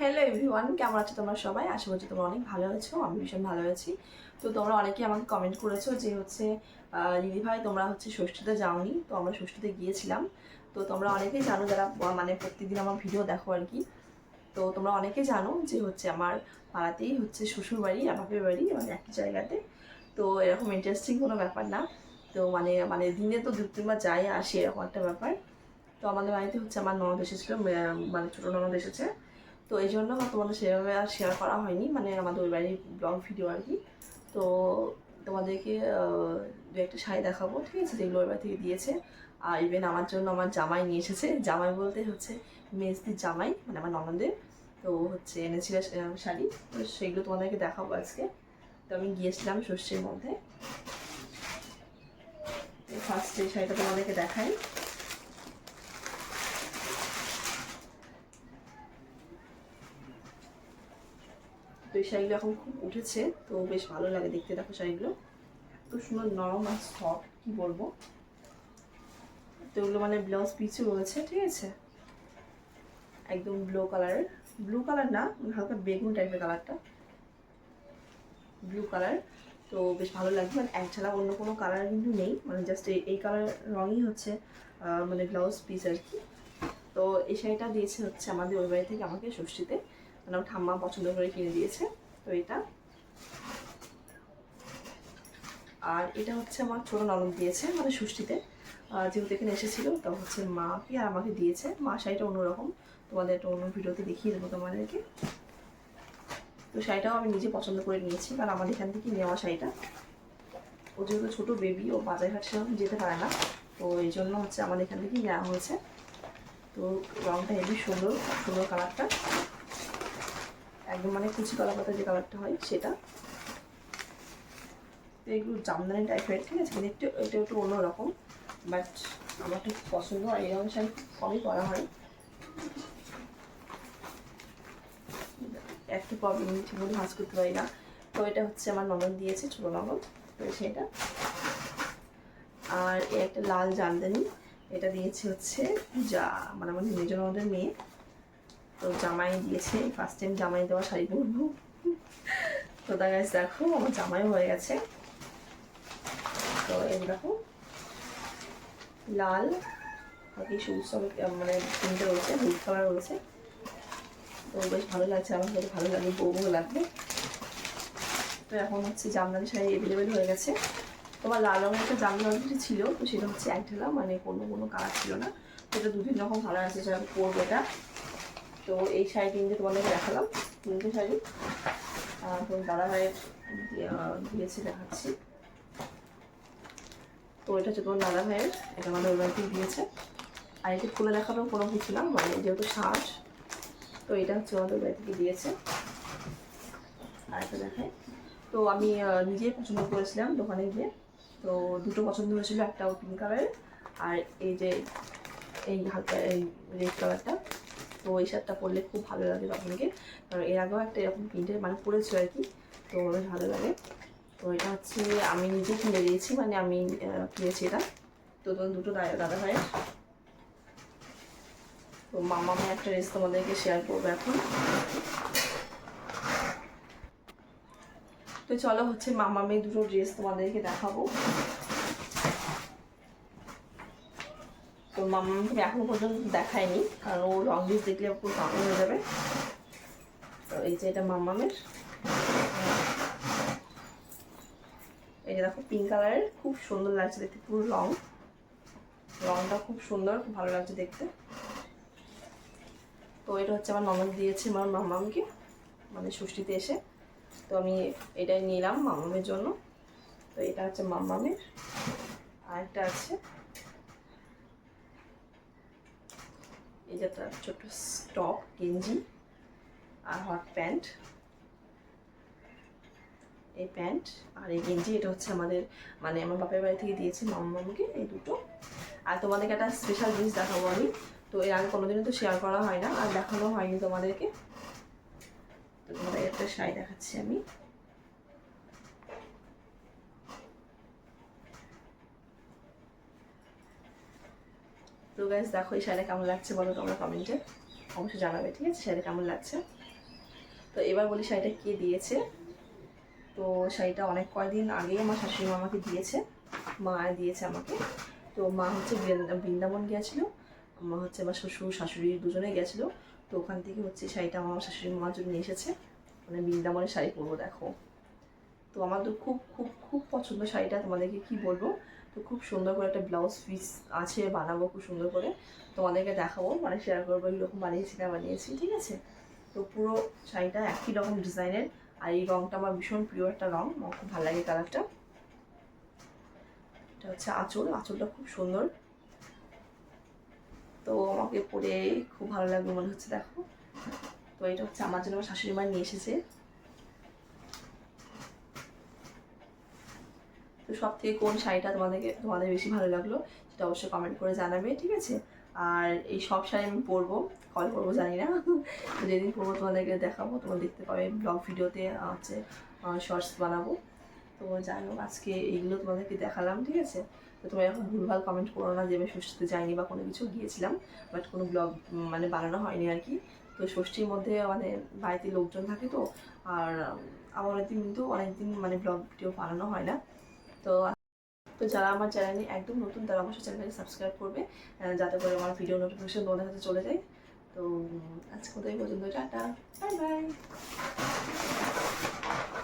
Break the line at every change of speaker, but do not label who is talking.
Hello everyone কেমন আছো তোমরা সবাই? আশা করছি তোমরা অনেক ভালো আছো, আমি ভীষণ ভালো আছি। তো তোমরা অনেকেই আমাকে কমেন্ট করেছ যে হচ্ছে দিদি ভাই, তোমরা হচ্ছে ষষ্ঠীতে যাওনি, তো আমরা ষষ্ঠীতে গিয়েছিলাম। তো তোমরা অনেকেই জানো যারা মানে প্রত্যেকদিন আমার ভিডিও দেখো আর কি। তো তোমরা অনেকে জানো যে হচ্ছে আমার পাড়াতেই হচ্ছে শ্বশুর বাড়ি বাপের বাড়ি মানে একই জায়গাতে। তো এরকম ইন্টারেস্টিং কোনো ব্যাপার না। তো মানে মানে দিনে তো দু তিনবার যাই আসি এরকম একটা ব্যাপার। তো আমাদের বাড়িতে হচ্ছে আমার ননদ এসেছিল মানে ছোটো ননদ এসেছে। তো এই জন্য তোমাদের সেভাবে আর শেয়ার করা হয়নি। মানে আমাদের ওই বাড়ির ব্লগ ভিডিও আর কি। তো তোমাদেরকে দু একটা শাড়ি দেখাবো, ঠিক আছে? যেগুলো ওই বাড়ি থেকে দিয়েছে। আর ইভেন আমার জন্য আমার জামাই নিয়ে এসেছে। জামাই বলতে হচ্ছে মেজদির জামাই মানে আমার ননদের। তো হচ্ছে এনেছিল শাড়ি। তো সেগুলো তোমাদেরকে দেখাবো আজকে। তো আমি গিয়েছিলাম ষষ্ঠীর মধ্যে। ফার্স্ট এই শাড়িটা তোমাদেরকে দেখাই। তো এই শাড়িগুলো এখন খুব উঠেছে, তো বেশ ভালো লাগে দেখতে। দেখো শাড়িগুলো, এত সুন্দর নরম আর সফট কি বলব? তো ওগুলো মানে ব্লাউজ পিচও রয়েছে, ঠিক আছে? একদম ব্লু কালারের ব্লু কালার না মানে হালকা বেগুন টাইপের কালারটা ব্লু কালার তো বেশ ভালো লাগবে মানে এক ছাড়া অন্য কোনো কালার কিন্তু নেই মানে জাস্ট এই কালার রঙই হচ্ছে মানে ব্লাউজ পিস আর কি। তো এই শাড়িটা দিয়েছে হচ্ছে আমাদের ওই বাড়ি থেকে আমাকে ষষ্ঠীতে। আমার ঠাম্মা পছন্দ করে কিনে দিয়েছে, তো এটা। আর এটা হচ্ছে আমার ছোট ননদ দিয়েছে মানে ষষ্ঠীতে। যেহেতু এখানে এসেছিল, তো হচ্ছে মাকে আর আমাকে দিয়েছে। মা শাড়িটা অন্যরকম। তোমাদের একটা অন্য ভিডিওতে দেখিয়ে দেবো তোমাদেরকে। তো শাড়িটাও আমি নিজে পছন্দ করে নিয়েছি, কারণ আমাদের এখান থেকে নেওয়া শাড়িটা। ও যেহেতু ছোটো বেবি ও বাজারঘাট সেরকম যেতে পারে না। তো এই জন্য হচ্ছে আমাদের এখান থেকেই নেওয়া হয়েছে। তো রঙটা হেবি সুন্দর সুন্দর কালারটা একদম মানে কুচি কলা পাতা যে কালারটা হয় সেটা। তো এগুলো জামদানি টাইপের ঠিক আছে? মানে একটু এটা একটু অন্যরকম বাট আমার খুব পছন্দ আর এরকম শাড়ি খুব কমই করা হয়। একটু প্রবলেম ঠিকমতো ভাঁজ করতে পারি না। তো এটা হচ্ছে আমার ননদ দিয়েছে, ছোটো ননদ, তো সেটা আর এই একটা লাল জামদানি, এটা দিয়েছে হচ্ছে যা মানে আমার মেজ ননদের মেয়ে। তো জামাই দিয়েছে ফার্স্ট টাইম জামাই দেওয়া শাড়ি পরবো। তো দেখা দেখো, আমার জামাই হয়ে গেছে। তো এই দেখো, লাল, আর কি সবুজ সব মানে তিনটে রয়েছে হলুদ কালার রয়েছে। তো বেশ ভালো লাগছে আমার কাছে ভালো লাগে বউ লাগবে। তো এখন হচ্ছে জামদানি শাড়ি অ্যাভেলেবেল হয়ে গেছে। তোমার লাল রঙের একটা জামদানি ছিল, তো সেটা হচ্ছে এক মানে কোনো কোনো কালার ছিল না। এটা দু তিন রকম কালার আছে সেটা পরবো এটা। তো এই শাড়ি তিনটে তোমাদেরকে দেখালাম তিনটে শাড়ি। আর তো দাদা ভাইয়ের দিয়েছে, দেখাচ্ছি। তো এটা হচ্ছে তোমার দাদা ভাইয়ের, এটা আমাদের বাড়িতে দিয়েছে। আর এটা খুলে দেখানো কোনো কিছু না মানে যেহেতু শ্বাস তো এটা হচ্ছে আমাদের বাড়ি থেকে দিয়েছে। আর এটা দেখায় তো আমি নিজেই পছন্দ করেছিলাম দোকানে গিয়ে। তো দুটো পছন্দ হয়েছিল একটা পিঙ্ক কালারের আর এই যে এই হালকা, এই রেড কালারটা তো এই শার্টটা পরলে খুব ভালো লাগে তখনকে কারণ এর আগেও একটা এরকম প্রিন্টের মানে পরেছিল আর কি, তো বেশ ভালো লাগে। তো এটা হচ্ছে আমি নিজে কিনে দিয়েছি মানে আমি কিনেছি এটা। তো তখন দুটো দাদা ভাইয়ের। তো মামা একটা ড্রেস তোমাদেরকে শেয়ার করব এখন। তো চলো হচ্ছে মামা মেয়ে দুটো ড্রেস তোমাদেরকে দেখাবো। তো মামাকে এখনও পর্যন্ত দেখায়নি, কারণ ও রং ড্রেস দেখলে পুরো কামড় হয়ে যাবে। তো এই যে এটা মামামের এই যে দেখো পিঙ্ক কালারের খুব সুন্দর লাগছে দেখতে, পুরো রং রংটা খুব সুন্দর, খুব ভালো লাগছে দেখতে। তো এটা হচ্ছে আমার ননদ দিয়েছে আমার মামামকে মানে ষষ্ঠীতে এসে। তো আমি এটাই নিলাম মামামের জন্য। তো এটা হচ্ছে মামামের আর একটা আছে। এই যে একটা ছোট্ট স্টপ গেঞ্জি আর হট প্যান্ট এই প্যান্ট আর এই গেঞ্জি, এটা হচ্ছে আমাদের মানে আমার বাপের বাড়ি থেকে দিয়েছি মামামকে এই দুটো। আর তোমাদেরকে একটা স্পেশাল জিনিস দেখাবো আমি। তো এর আগে কোনোদিনও তো শেয়ার করা হয় না, আর দেখানো হয়নি তোমাদেরকে। তো তোমাদের একটা শাড়ি দেখাচ্ছি আমি। তো গাইজ দেখো এই শাড়িটা কেমন লাগছে বলো তোমরা কমেন্টে অবশ্যই জানাবে, ঠিক আছে? শাড়িটা কেমন লাগছে? তো এবার বলি শাড়িটা কে দিয়েছে? তো শাড়িটা অনেক কয়দিন আগেই আমার শাশুড়ি মা আমাকে দিয়েছে। মা দিয়েছে আমাকে। তো মা হচ্ছে বৃন্দা- বৃন্দাবন গিয়েছিল। মা হচ্ছে আমার শ্বশুর, শাশুড়ি দুজনেই গেছিল তো ওখান থেকে হচ্ছে শাড়িটা আমার শাশুড়ি মার জন্য এসেছে। মানে বৃন্দাবনের শাড়ি পরবো, দেখো। তো আমার তো খুব খুব খুব পছন্দ শাড়িটা, তোমাদেরকে কি বলব? তো খুব সুন্দর করে একটা ব্লাউজ পিস আছে, বানাবো খুব সুন্দর করে। তোমাদেরকে দেখাবো মানে শেয়ার করব, এরকম বানিয়েছি না বানিয়েছি, ঠিক আছে? তো পুরো শাড়িটা একই রকম ডিজাইনের, আর এই রঙটা আমার ভীষণ প্রিয় একটা রঙ আমার খুব ভালো লাগে কালারটা। এটা হচ্ছে আঁচল, আঁচলটা খুব সুন্দর। তো আমাকে পরে খুব ভালো লাগবে মনে হচ্ছে, দেখো। তো এটা হচ্ছে আমার জন্য আমার শাশুড়ি মা নিয়ে এসেছে। তো সব থেকে কোন শাড়িটা তোমাদেরকে, তোমাদের বেশি ভালো লাগল সেটা অবশ্যই কমেন্ট করে জানাবে, ঠিক আছে? আর এই সব শাড়ি আমি পরবো কল করব, জানি না। তো যেদিন পরবো তোমাদেরকে দেখাবো, তোমরা দেখতে পাবে ব্লগ ভিডিওতে হচ্ছে শর্টস বানাবো। তো যাই হোক, আজকে এইগুলো তোমাদেরকে দেখালাম, ঠিক আছে? তো তোমরা এখন ভুলভাল কমেন্ট করো না যে আমি ষষ্ঠীতে যাইনি বা কোনো কিছু গিয়েছিলাম বাট কোনো ব্লগ মানে বানানো হয়নি আর কি। তো ষষ্ঠীর মধ্যে মানে বাড়িতে লোকজন থাকে তো, আর আমার অনেকদিন কিন্তু অনেকদিন মানে ব্লগ ভিডিও বানানো হয় না। তো তো যারা আমার চ্যানেলে একদম নতুন, তারা অবশ্যই চ্যানেলটাকে সাবস্ক্রাইব করবে যাতে করে আমার ভিডিও নোটিফিকেশন তোমাদের কাছে চলে যায়। তো, আজকে কোথায় পর্যন্ত টাটা বাই বাই